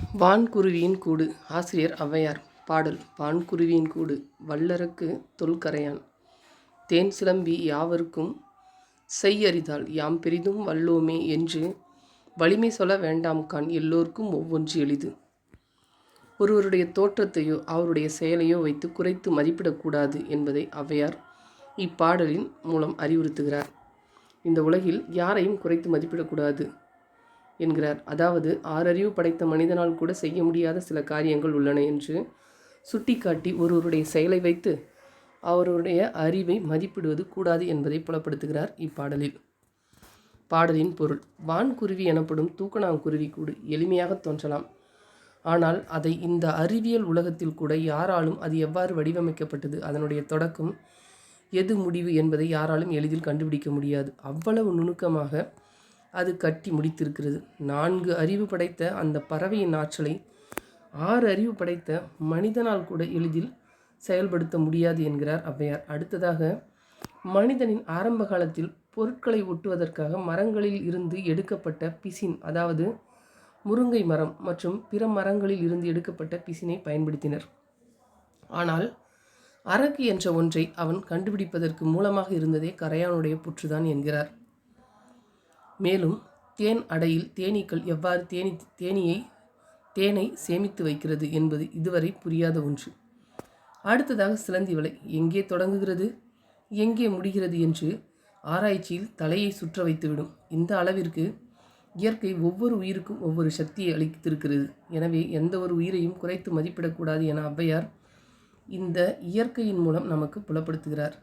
வான்குருவியின் கூடு. ஆசிரியர் ஔவையார். பாடல் வான்குருவியின் கூடு. வல்லரக்கு தொல்கரையான். தேன் சிலம்பி யாவருக்கும் செய்யறிதால் யாம் பெரிதும் வல்லோமே என்று வலிமை சொல்ல வேண்டாம் கான் எல்லோருக்கும் ஒவ்வொன்று எளிது. ஒருவருடைய தோற்றத்தையோ அவருடைய செயலையோ வைத்து குறைத்து மதிப்பிடக்கூடாது என்பதை ஔவையார் இப்பாடலின் மூலம் அறிவுறுத்துகிறார். இந்த உலகில் யாரையும் குறைத்து மதிப்பிடக்கூடாது. என்கிறார். அதாவது ஆறறிவு படைத்த மனிதனால் கூட செய்ய முடியாத சில காரியங்கள் உள்ளன என்று சுட்டிக்காட்டி ஒருவருடைய செயலை வைத்து அவருடைய அறிவை மதிப்பிடுவது கூடாது என்பதை புலப்படுத்துகிறார் இப்பாடலில். பாடலின் பொருள் வான்குருவி எனப்படும் தூக்கணாங்குருவி கூடு எளிமையாக தோன்றலாம். ஆனால் அதை இந்த அறிவியல் உலகத்தில் கூட யாராலும் அது எவ்வாறு வடிவமைக்கப்பட்டது அதனுடைய தொடக்கம் எது முடிவு என்பதை யாராலும் எளிதில் கண்டுபிடிக்க முடியாது. அவ்வளவு நுணுக்கமாக அது கட்டி முடித்திருக்கிறது. நான்கு அறிவு படைத்த அந்த பறவையின் ஆற்றலை ஆறு அறிவு படைத்த மனிதனால் கூட எளிதில் செயல்படுத்த முடியாது என்கிறார் ஔவையார். அடுத்ததாக மனிதனின் ஆரம்ப காலத்தில் பொருட்களை ஒட்டுவதற்காக மரங்களில் இருந்து எடுக்கப்பட்ட பிசின் அதாவது முருங்கை மரம் மற்றும் பிற மரங்களில் இருந்து எடுக்கப்பட்ட பிசினை பயன்படுத்தினர். ஆனால் அரக்கு என்ற ஒன்றை அவன் கண்டுபிடிப்பதற்கு மூலமாக இருந்ததே கரையானுடைய புற்றுதான் என்கிறார். மேலும் தேன் அடையில் தேனீக்கள் எவ்வாறு தேனி தேனியை தேனை சேமித்து வைக்கிறது என்பது இதுவரை புரியாத ஒன்று. அடுத்ததாக சிலந்தி வலை. எங்கே தொடங்குகிறது? எங்கே முடிகிறது என்று ஆராய்ச்சியில் தலையை சுற்ற வைத்துவிடும். இந்த அளவிற்கு இயற்கை ஒவ்வொரு உயிருக்கும் ஒவ்வொரு சக்தியை அளித்திருக்கிறது. எனவே எந்த ஒரு உயிரையும் குறைத்து மதிப்பிடக்கூடாது என ஔவையார் இந்த இயற்கையின் மூலம் நமக்கு புலப்படுத்துகிறார்.